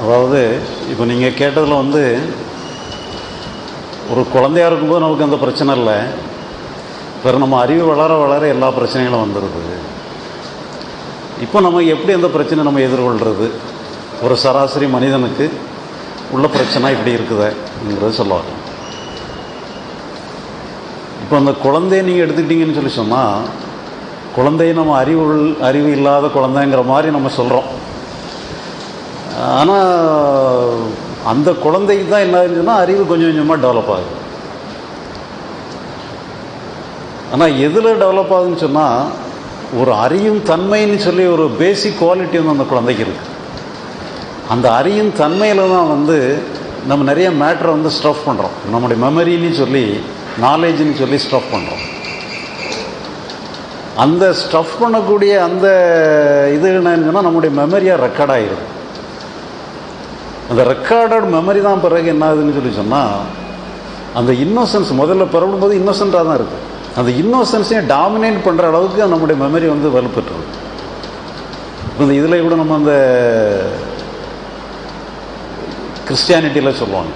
அதாவது இப்போ நீங்கள் கேட்டதில் வந்து ஒரு குழந்தையா இருக்கும்போது நமக்கு அந்த பிரச்சனை இல்லை. பிறகு நம்ம அறிவு வளர வளர எல்லா பிரச்சனைகளும் வந்துடுது இப்போ நம்ம எப்படி அந்த பிரச்சனை நம்ம எதிர்கொள்கிறது ஒரு சராசரி மனிதனுக்கு உள்ள பிரச்சனை இப்படி இருக்குதுங்கிறத சொல்ல இப்போ அந்த குழந்தைய நீங்கள் எடுத்துக்கிட்டீங்கன்னு சொல்லி சொன்னால் குழந்தைய நம்ம அறிவு உள்- அறிவு இல்லாத குழந்தைங்கிற மாதிரி நம்ம சொல்கிறோம் ஆனால் அந்த குழந்தைக்கு தான் என்ன ஆகுதுன்னா அறிவு கொஞ்சம் கொஞ்சமாக டெவலப் ஆகுது. ஆனால் எதில் டெவலப் ஆகுதுன்னு சொன்னால் ஒரு அறியும் தன்மைன்னு சொல்லி ஒரு பேசிக் குவாலிட்டி வந்து அந்த குழந்தைக்கு இருக்குது அந்த அறியும் தன்மையில் தான் வந்து நம்ம நிறைய மேட்ரை வந்து ஸ்டஃப் பண்ணுறோம் நம்முடைய மெமரின்னு சொல்லி நாலேஜ்னு சொல்லி ஸ்டஃப் பண்ணுறோம் அந்த ஸ்டஃப் பண்ணக்கூடிய அந்த இது என்னன்னு சொன்னால் நம்முடைய மெமரியாக ரெக்கார்ட் ஆகிடும் அந்த ரெக்கார்டட் மெமரி தான் பிறகு என்ன ஆகுதுன்னு சொல்லி சொன்னால் அந்த இன்னோசன்ஸ் முதல்ல பிறகும்போது இன்னோசென்ட்டாக தான் இருக்குது அந்த இன்னோசன்ஸையும் டாமினேட் பண்ணுற அளவுக்கு நம்முடைய மெமரி வந்து வலுப்பெற்றுது. இந்த இதில் கூட நம்ம அந்த கிறிஸ்டியானிட்டியில் சொல்லுவாங்க.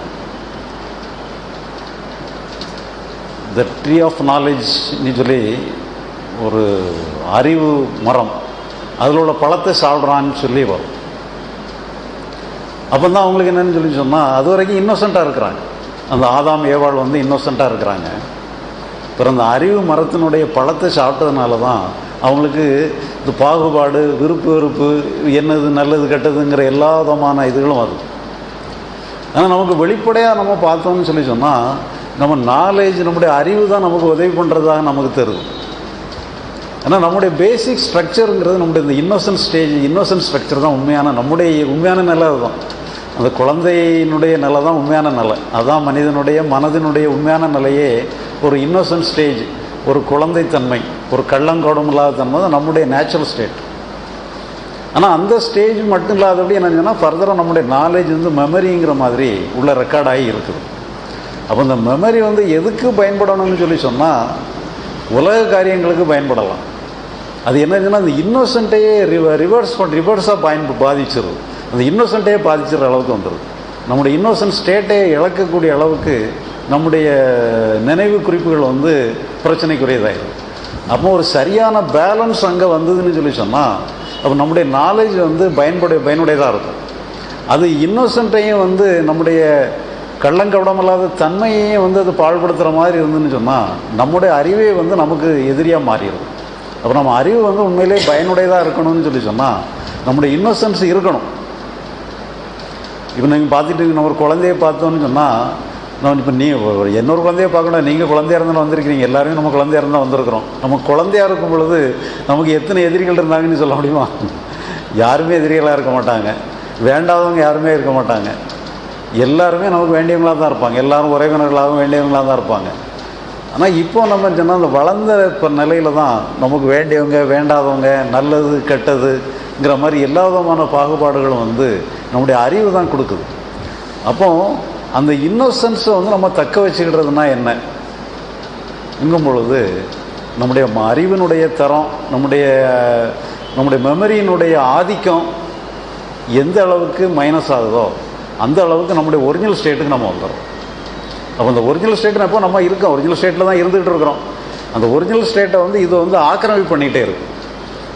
த ட்ரீ ஆஃப் நாலேஜ்னு சொல்லி ஒரு அறிவு மரம். அதில் உள்ள பழத்தை சாப்பிட்றான்னு சொல்லி வரும். அப்போ தான் அவங்களுக்கு என்னன்னு சொல்லி சொன்னால் அது வரைக்கும் இன்னோசண்ட்டாக இருக்கிறாங்க. அந்த ஆதாம் ஏவாள் வந்து இன்னோசண்ட்டாக இருக்கிறாங்க. அப்புறம் அந்த அறிவு மரத்தினுடைய பழத்தை சாப்பிட்டதுனால தான் அவங்களுக்கு இந்த பாகுபாடு விருப்பு வெறுப்பு என்னது நல்லது கெட்டதுங்கிற எல்லா விதமான இதுகளும் வருது. ஆனால் நமக்கு வெளிப்படையாக நம்ம பார்த்தோம்னு சொல்லி சொன்னால் நம்ம நாலேஜ் நம்முடைய அறிவு தான் நமக்கு உதவி பண்ணுறதாக நமக்கு தருது ஆனால் நம்முடைய பேசிக் ஸ்ட்ரக்சருங்கிறது நம்முடைய இந்த இன்னோசன்ட் ஸ்டேஜ் இன்னோசன்ட் ஸ்ட்ரக்சர் தான் உண்மையான நம்முடைய உண்மையான நிலை தான் அந்த குழந்தையினுடைய நிலை தான் உண்மையான நிலை. அதுதான் மனிதனுடைய மனதினுடைய உண்மையான நிலையே ஒரு இன்னோசன்ட் ஸ்டேஜ் ஒரு குழந்தைத்தன்மை ஒரு கள்ளங்கோடம் இல்லாத தன்மை தான் நம்முடைய நேச்சுரல் ஸ்டேட் ஆனால் அந்த ஸ்டேஜ் மட்டும் இல்லாதபடி என்ன சொன்னால் ஃபர்தராக நம்முடைய நாலேஜ் வந்து மெமரிங்கிற மாதிரி உள்ள ரெக்கார்ட் ஆகி இருக்குது. அப்போ இந்த மெமரி வந்து எதுக்கு பயன்படணும்னு சொல்லி சொன்னால் உலக காரியங்களுக்கு பயன்படலாம். அது என்னதுன்னா அந்த இன்னோசென்ட்டையே ரிவ ரிவர்ஸ் பண்ண ரிவர்ஸாக பயன் பாதிச்சிருது அந்த இன்னோசென்ட்டையே பாதிச்சிடுற அளவுக்கு வந்துடுது நம்முடைய இன்னோசன்ட் ஸ்டேட்டே இழக்கக்கூடிய அளவுக்கு நம்முடைய நினைவு குறிப்புகள் வந்து பிரச்சனைக்குரியதாயிடும் அப்போ ஒரு சரியான பேலன்ஸ் அங்கே வந்ததுன்னு சொல்லி சொன்னால் அப்போ நம்முடைய நாலேஜ் வந்து பயன்படைய பயனுடையதாக இருக்கும். அது இன்னோசென்ட்டையும் வந்து நம்முடைய கள்ளங்கவடமில்லாத தன்மையையும் வந்து அது பாழ்படுத்துகிற மாதிரி இருந்துன்னு சொன்னால் நம்முடைய அறிவே வந்து நமக்கு எதிரியாக மாறிடும் அப்போ நம்ம அறிவு வந்து உண்மையிலே பயனுடையதாக இருக்கணும்னு சொல்லி சொன்னால் நம்முடைய இன்னோசன்ஸ் இருக்கணும். இப்போ நீங்கள் பார்த்துட்டு நம்ம ஒரு குழந்தைய பார்த்தோன்னு சொன்னால் நான் இப்போ நீ ஒரு இன்னொரு குழந்தைய பார்க்கணும் நீங்கள் குழந்தையாக இருந்தாலும் வந்திருக்கிறீங்க. எல்லாருமே நம்ம குழந்தையாக இருந்தால் வந்திருக்கிறோம். நம்ம குழந்தையா இருக்கும் பொழுது நமக்கு எத்தனை எதிரிகள் இருந்தாங்கன்னு சொல்ல முடியுமா? யாருமே எதிரிகளாக இருக்க மாட்டாங்க. வேண்டாதவங்க யாருமே இருக்க மாட்டாங்க. எல்லாருமே நமக்கு வேண்டியவங்களாக தான் இருப்பாங்க. எல்லாரும் உறவினர்களாகவும் வேண்டியவங்களாக தான் இருப்பாங்க. ஆனால் இப்போ நம்ம சொன்னால் அந்த வளர்ந்த இப்போ நிலையில தான் நமக்கு வேண்டியவங்க வேண்டாதவங்க நல்லது கெட்டது ங்கிற மாதிரி எல்லா விதமான பாகுபாடுகளும் வந்து நம்முடைய அறிவு தான் கொடுக்குது. அப்போ அந்த இன்னோசன்ஸை வந்து நம்ம தக்க வச்சுக்கிடுறதுனா என்ன? எங்கும் பொழுது நம்முடைய ம- அறிவினுடைய தரம் நம்முடைய நம்முடைய மெமரியினுடைய ஆதிக்கம் எந்த அளவுக்கு மைனஸ் ஆகுதோ அந்த அளவுக்கு நம்முடைய ஒரிஜினல் ஸ்டேட்டுக்கு நம்ம வந்துடும் அப்போ அந்த ஒரிஜினல் ஸ்டேட் அப்போ நம்ம இருக்கோம். ஒரிஜினல் ஸ்டேட்டில் தான் இருந்துகிட்டு இருக்கிறோம். அந்த ஒரிஜினல் ஸ்டேட்டை வந்து இது வந்து ஆக்கிரமிப்பு பண்ணிகிட்டே இருக்கும்.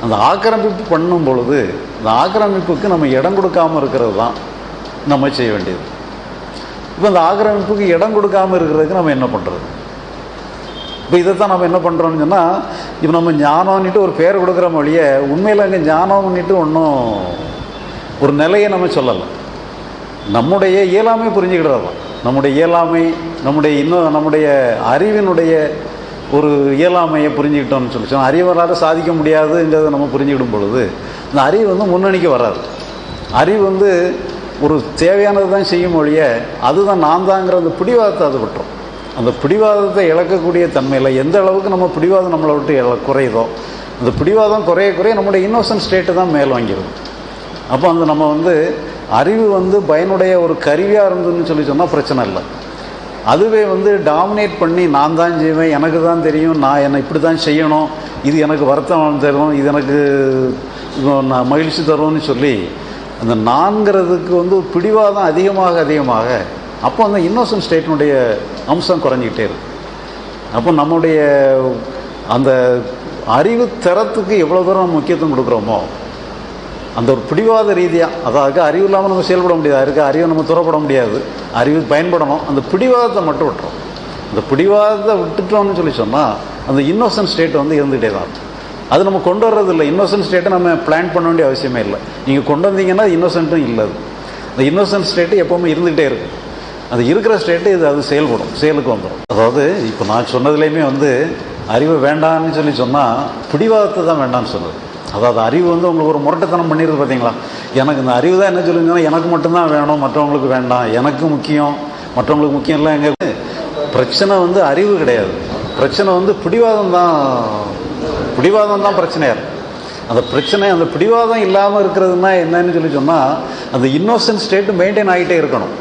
அந்த ஆக்கிரமிப்பு பண்ணும் பொழுது அந்த ஆக்கிரமிப்புக்கு நம்ம இடம் கொடுக்காம இருக்கிறது தான் நம்ம செய்ய வேண்டியது. இப்போ இந்த ஆக்கிரமிப்புக்கு இடம் கொடுக்காம இருக்கிறதுக்கு நம்ம என்ன பண்ணுறது இப்போ இதை தான் நம்ம என்ன பண்ணுறோம்னு சொன்னால் இப்போ நம்ம ஞானம்னுட்டு ஒரு பேர் கொடுக்குற மொழிய உண்மையில் அங்கே ஞானம்னுட்டு ஒன்றும் ஒரு நிலையை நம்ம சொல்லலை. நம்முடைய இயலாமை புரிஞ்சுக்கிடுறது தான். நம்முடைய இயலாமை நம்முடைய இன்னும் நம்முடைய அறிவினுடைய ஒரு இயலாமையை புரிஞ்சுக்கிட்டோம்னு சொல்லி சொன்னால் அறிவரால் சாதிக்க முடியாதுங்கிறத நம்ம புரிஞ்சுக்கிடும் பொழுது இந்த அறிவு வந்து முன்னணிக்கு வராது. அறிவு வந்து ஒரு தேவையானது தான் செய்யும் மொழிய அதுதான் நான் தாங்கிற அந்த பிடிவாதத்தை அது விட்டுரும். அந்த பிடிவாதத்தை இழக்கக்கூடிய தன்மையில் எந்த அளவுக்கு நம்ம பிடிவாதம் நம்மளை விட்டு இழ- குறையுதோ அந்த பிடிவாதம் குறைய குறைய நம்முடைய இன்னோசன்ட் ஸ்டேட்டு தான் மேல் வாங்கிடும் அப்போ அந்த நம்ம வந்து அறிவு வந்து பயனுடைய ஒரு கருவியாக இருந்ததுன்னு சொல்லி சொன்னால் பிரச்சனை இல்லை. அதுவே வந்து டாமினேட் பண்ணி நான் தான் செய்வேன் எனக்கு தான் தெரியும் நான் என்னை இப்படி தான் செய்யணும் இது எனக்கு வருத்தம் தரும் இது எனக்கு நான் மகிழ்ச்சி தரும்னு சொல்லி அந்த நான்கிறதுக்கு வந்து ஒரு பிடிவாதம் அதிகமாக அதிகமாக அப்போ அந்த இன்னோசன்ட் ஸ்டேட்டினுடைய அம்சம் குறைஞ்சிக்கிட்டே இருக்கும் அப்போ நம்முடைய அந்த அறிவு தரத்துக்கு எவ்வளோ தூரம் முக்கியத்துவம் கொடுக்குறோமோ அந்த ஒரு பிடிவாத ரீதியாக அதாவது அறிவு இல்லாமல் நம்ம செயல்பட முடியாது. இருக்க அறிவை நம்ம துறப்பட முடியாது. அறிவு பயன்படணும். அந்த பிடிவாதத்தை மட்டும் விட்டுறோம். அந்த பிடிவாதத்தை விட்டுட்டோம்னு சொல்லி சொன்னால் அந்த இன்னோசன்ட் ஸ்டேட் வந்து இருந்துகிட்டே தான் இருக்கும். அது நம்ம கொண்டு வர்றது இல்லை. இன்னோசன்ட் ஸ்டேட்டை நம்ம பிளான் பண்ண வேண்டிய அவசியமே இல்லை. நீங்கள் கொண்டு வந்தீங்கன்னா இன்னோசன்ட்டும் இல்லை அது. அந்த இன்னோசன்ட் ஸ்டேட்டு எப்போவுமே இருந்துகிட்டே இருக்கும். அது இருக்கிற ஸ்டேட்டு இது அது செயல்படும். செயலுக்கு வந்துடும் அதாவது இப்போ நான் சொன்னதுலேயுமே வந்து அறிவு வேண்டாம்னு சொல்லி சொன்னால் பிடிவாதத்தை தான் வேண்டாம்னு சொன்னது. அதாவது அறிவு வந்து உங்களுக்கு ஒரு முரட்டுத்தனம் பண்ணிடுது பார்த்தீங்களா? எனக்கு இந்த அறிவு தான் என்ன சொல்லுங்கன்னா எனக்கு மட்டும்தான் வேணும் மற்றவங்களுக்கு வேண்டாம். எனக்கு முக்கியம் மற்றவங்களுக்கு முக்கியம் இல்லை எங்க பிரச்சனை வந்து அறிவு கிடையாது. பிரச்சனை வந்து பிடிவாதம் தான் பிடிவாதம் தான் பிரச்சனையாக இருக்குது அந்த பிரச்சனை அந்த பிடிவாதம் இல்லாமல் இருக்கிறதுனா என்னன்னு சொல்லி சொன்னால் அந்த இன்னோசன்ட் ஸ்டேட்டு மெயின்டைன் ஆகிட்டே இருக்கணும்.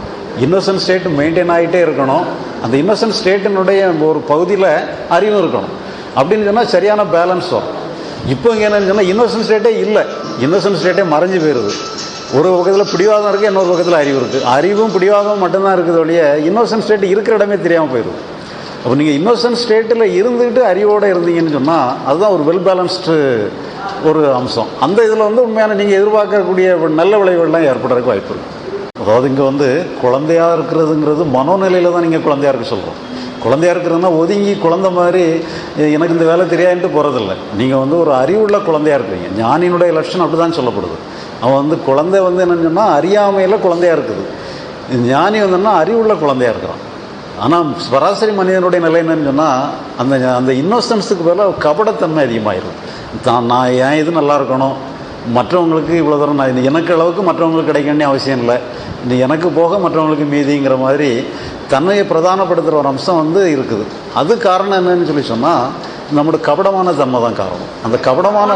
இன்னோசன்ட் ஸ்டேட்டு மெயின்டைன் ஆகிட்டே இருக்கணும். அந்த இன்னோசன்ட் ஸ்டேட்டினுடைய ஒரு பகுதியில் அறிவும் இருக்கணும். அப்படின்னு சொன்னால் சரியான பேலன்ஸ் வரும். இப்போ இங்கே என்னன்னு சொன்னால் இன்னோசன்ட் ஸ்டேட்டே இல்லை. இன்னோசன்ட் ஸ்டேட்டே மறைஞ்சு போயிடுது ஒரு பக்கத்தில் பிடிவாதம் இருக்குது இன்னொரு பக்கத்தில் அறிவு இருக்குது அறிவும் பிடிவாதமும் மட்டும்தான் இருக்குது ஒழிய இன்னோசன்ட் ஸ்டேட் இருக்கிற இடமே தெரியாமல் போயிடும் அப்போ நீங்கள் இன்னோசன்ட் ஸ்டேட்டில் இருந்துக்கிட்டு அறிவோடு இருந்தீங்கன்னு சொன்னால் அதுதான் ஒரு வெல் பேலன்ஸ்டு ஒரு அம்சம். அந்த இதில் வந்து உண்மையான நீங்கள் எதிர்பார்க்கக்கூடிய நல்ல விளைவுகள்லாம் ஏற்படுறதுக்கு வாய்ப்பு இருக்குது அதாவது இங்கே வந்து குழந்தையாக இருக்கிறதுங்கிறது மனோநிலையில் தான் நீங்கள் குழந்தையாக இருக்க சொல்கிறோம் குழந்தையா இருக்கிறதுனா ஒதுங்கி குழந்தை மாதிரி எனக்கு இந்த வேலை தெரியாதுன்ட்டு போகிறதில்ல நீங்கள் வந்து ஒரு அறிவுள்ள குழந்தையா இருக்கிறீங்க ஞானியினுடைய லட்சணம் அப்படி தான் சொல்லப்படுது. அவன் வந்து குழந்தை வந்து என்னன்னு சொன்னால் அறியாமையில் குழந்தையா இருக்குது. ஞானி வந்துன்னா அறிவுள்ள குழந்தையா இருக்கிறான். ஆனால் சராசரி மனிதனுடைய நிலை என்னன்னு சொன்னால் அந்த அந்த இன்னோசன்ஸுக்கு பதிலாக கபடத்தன்மை அதிகமாகிடும் தான் நான் ஏன் இது நல்லா இருக்கணும்? மற்றவங்களுக்கு இவ்வளோ தூரம் நான் எனக்கு அளவுக்கு மற்றவங்களுக்கு கிடைக்கணும்னு அவசியம் இல்லை. இந்த எனக்கு போக மற்றவங்களுக்கு மீதிங்கிற மாதிரி தன்மையை பிரதானப்படுத்துகிற ஒரு அம்சம் வந்து இருக்குது. அது காரணம் என்னன்னு சொல்லி சொன்னால் நம்மளோட கபடமான தன்மை தான் காரணம். அந்த கபடமான